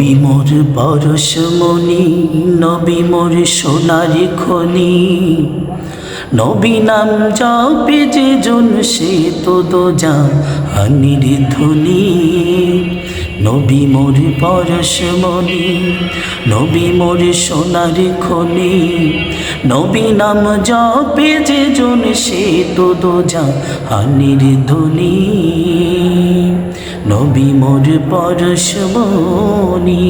নবী মোর পরশমণি নবী মোর সোনার খনি। নবী নাম জপে যে জন, সে তো দোজা হানির ধ্বনি নবী মোর পরশমণি নবী মোর সোনার খনি। নবী নাম জপে যে জন, সে তো দোজা হানির ধ্বনি নবী মোর পরশমণি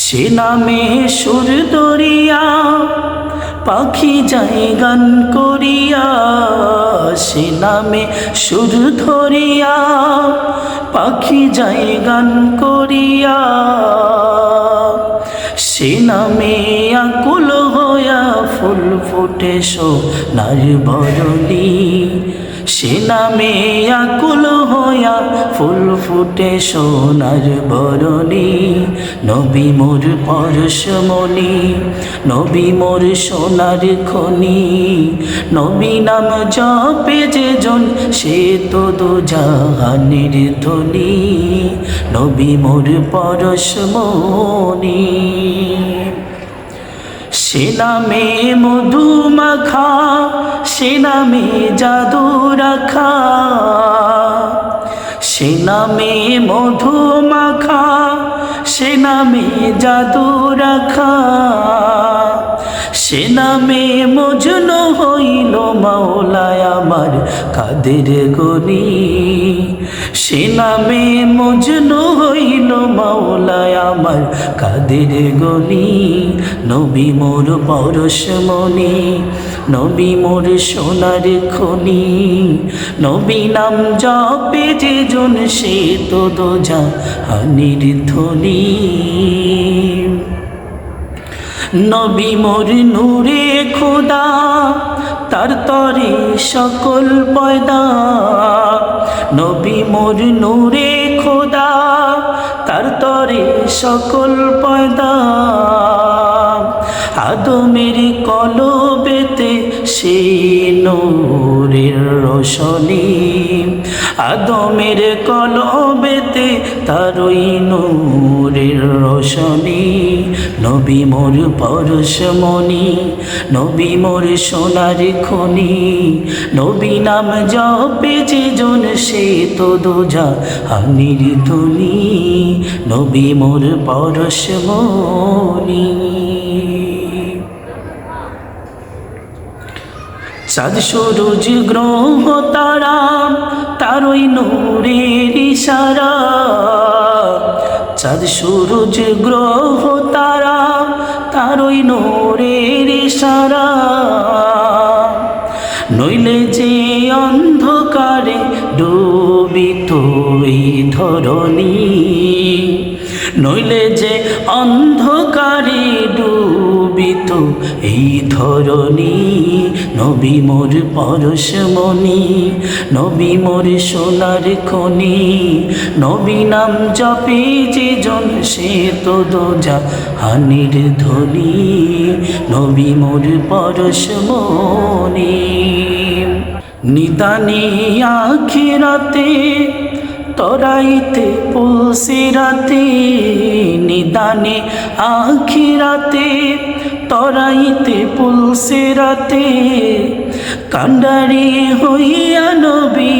সে নামে সুর দরিয়া, পাখি যায় গান করিয়া। সে নামে সুর ধরিয়া, পাখি যায় গান করিয়া। সে নামে আকুল হইয়া ফুল ফুটে সোনার বরণী। সে নামে আকুল হইয়া ফুল ফুটে সোনার বরণী। নবী মোর পরশমণি নবী মোর সোনার খনি। নবী নাম জপে যে জন, সে তো দো জাহানের ধ্বনি নবী মোর পরশমণি সে নামে মধু মাখা সে নামে জাদু রাখা সে নামে মধু মাখা সে নামে জাদু রাখা সে নামে মজনু হইল মাওলায় আমার কাদের গনি। সে নামে মজনু হইল মাওলায় আমার কাদের গনি। নবী মোর পরশমণি নবী মোর সোনার খনি। নবী নাম জপে যে জন, সে তো দোজা হানির ধ্বনি। নবী মোর নূরে খোদা তার তরে সকল পয়দা। নবী মোর নূরে খোদা, তার তরে সকল পয়দা। আদমের কলবেতে সে নূরের রোশনী। আদমের কলবেতে তারই নূরের রোশনী। নবী মোর পরশমণি নবী মোর সোনার খনি। নবী নাম জপে যে জন সে তো দোজা হানির ধ্বনি। নবী মোর পরশমণি চাঁদ সূরজ গ্রহ তারা তারই নূরের ইশারা। চাঁদ সূরজ গ্রহ তারা তারই নূরের ইশারা। নইলে যে অন্ধকারে ডুবিত এই ধরণী, নইলে যে অন্ধকারে ডুবিত এই ধরণী। নবী মোর পরশমণি নবী মোর সোনার খনি। নবী নাম জপে যে জন, সে তো দোজা হানির ধ্বনি নবী মোর পরশমণি নিদানি আখিরাতে, তরাইতে, পুলসিরাতে। নিদানে আখিরাতে তরাইতে পুলসে রাতে কান্ডারি হইয়া নবী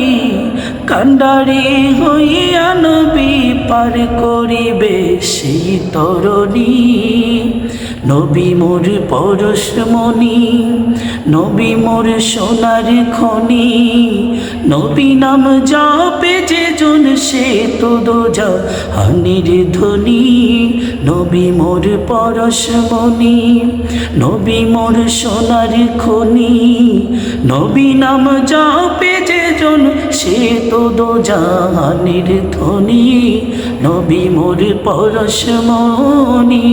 কান্ডারি হইয়া নবী পার করিবে সেই তরণী। নবী মোর পরশমণি নবী মোর সোনার খনি। নবী নাম জপে যে জন, সে তো দোজা হানির ধ্বনি নবী মোর পরশমণি নবী মোর সোনার খনি। নবী নাম জপে যে জন, সে তো দোজা হানির ধ্বনি নবী মোর পরশমণি